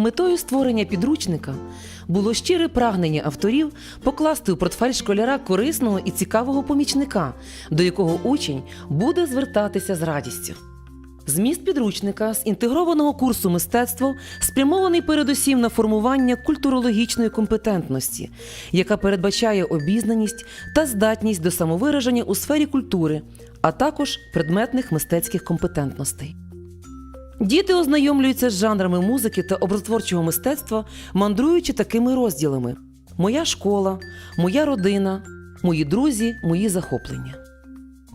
Метою створення підручника було щире прагнення авторів покласти у портфель школяра корисного і цікавого помічника, до якого учень буде звертатися з радістю. Зміст підручника з інтегрованого курсу мистецтво спрямований передусім на формування культурологічної компетентності, яка передбачає обізнаність та здатність до самовираження у сфері культури, а також предметних мистецьких компетентностей. Діти ознайомлюються з жанрами музики та образотворчого мистецтва, мандруючи такими розділами: Моя школа, моя родина, мої друзі, мої захоплення.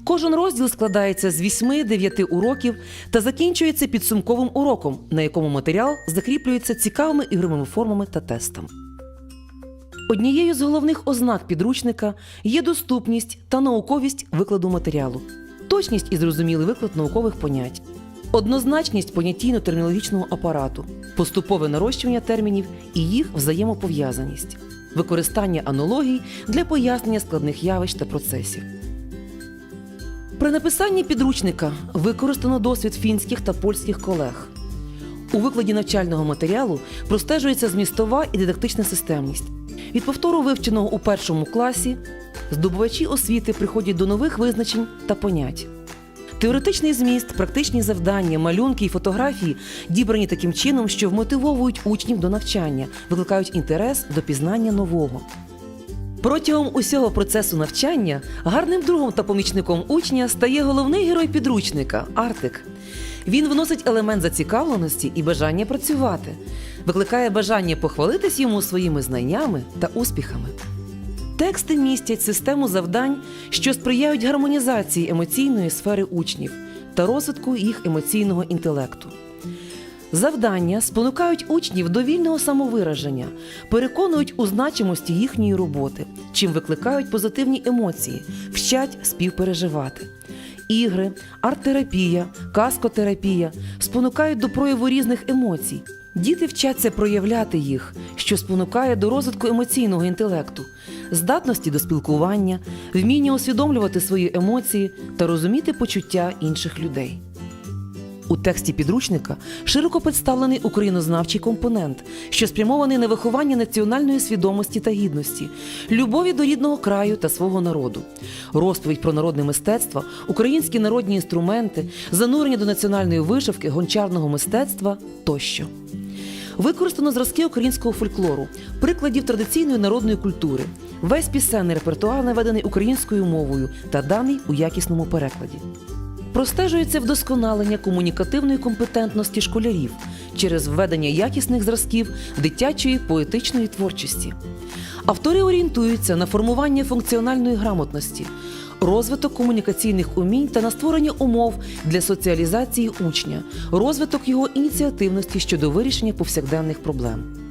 Кожен розділ складається з 8-9 уроків та закінчується підсумковим уроком, на якому матеріал закріплюється цікавими ігровими формами та тестами. Однією з головних ознак підручника є доступність та науковість викладу матеріалу, точність і зрозумілий виклад наукових понять, однозначність понятійно-термінологічного апарату, поступове нарощування термінів і їх взаємопов'язаність, використання аналогій для пояснення складних явищ та процесів. При написанні підручника використано досвід фінських та польських колег. У викладі навчального матеріалу простежується змістова і дидактична системність. Від повтору вивченого у першому класі здобувачі освіти приходять до нових визначень та понять. Теоретичний зміст, практичні завдання, малюнки і фотографії дібрані таким чином, що вмотивовують учнів до навчання, викликають інтерес до пізнання нового. Протягом усього процесу навчання гарним другом та помічником учня стає головний герой підручника Артик. Він вносить елемент зацікавленості і бажання працювати, викликає бажання похвалитись йому своїми знаннями та успіхами. Тексти містять систему завдань, що сприяють гармонізації емоційної сфери учнів та розвитку їх емоційного інтелекту. Завдання спонукають учнів до вільного самовираження, переконують у значимості їхньої роботи, чим викликають позитивні емоції, вчать співпереживати. Ігри, арт-терапія, каскотерапія спонукають до прояву різних емоцій. Діти вчаться проявляти їх, що спонукає до розвитку емоційного інтелекту, здатності до спілкування, вміння усвідомлювати свої емоції та розуміти почуття інших людей. У тексті підручника широко представлений українознавчий компонент, що спрямований на виховання національної свідомості та гідності, любові до рідного краю та свого народу, розповідь про народне мистецтво, українські народні інструменти, занурення до національної вишивки, гончарного мистецтва тощо. Використано зразки українського фольклору, прикладів традиційної народної культури. Весь пісенний репертуар наведений українською мовою та даний у якісному перекладі. Простежується вдосконалення комунікативної компетентності школярів через введення якісних зразків дитячої поетичної творчості. Автори орієнтуються на формування функціональної грамотності, розвиток комунікаційних умінь та на створення умов для соціалізації учня, розвиток його ініціативності щодо вирішення повсякденних проблем.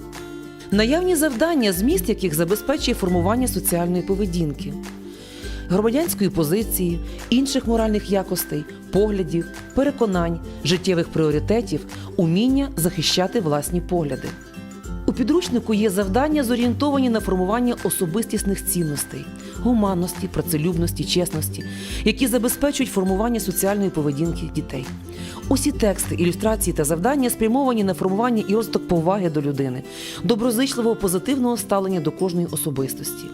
Наявні завдання, зміст яких забезпечує формування соціальної поведінки громадянської позиції, інших моральних якостей, поглядів, переконань, життєвих пріоритетів, уміння захищати власні погляди. У підручнику є завдання, зорієнтовані на формування особистісних цінностей, гуманності, працелюбності, чесності, які забезпечують формування соціальної поведінки дітей. Усі тексти, ілюстрації та завдання спрямовані на формування і розвиток поваги до людини, доброзичливого позитивного ставлення до кожної особистості.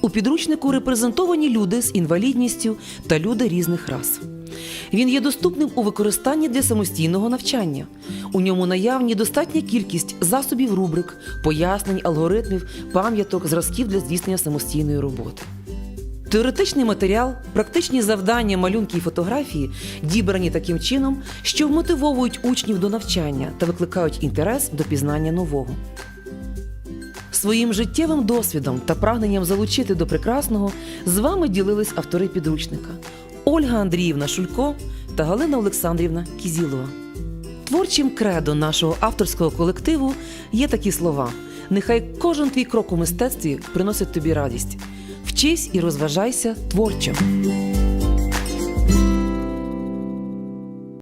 У підручнику репрезентовані люди з інвалідністю та люди різних рас. Він є доступним у використанні для самостійного навчання. У ньому наявні достатня кількість засобів рубрик, пояснень, алгоритмів, пам'яток, зразків для здійснення самостійної роботи. Теоретичний матеріал, практичні завдання, малюнки і фотографії дібрані таким чином, що вмотивовують учнів до навчання та викликають інтерес до пізнання нового. Своїм життєвим досвідом та прагненням залучити до прекрасного з вами ділились автори підручника Ольга Андріївна Шулько та Галина Олександрівна Кізілова. Творчим кредо нашого авторського колективу є такі слова: нехай кожен твій крок у мистецтві приносить тобі радість. Вчись і розважайся творчо.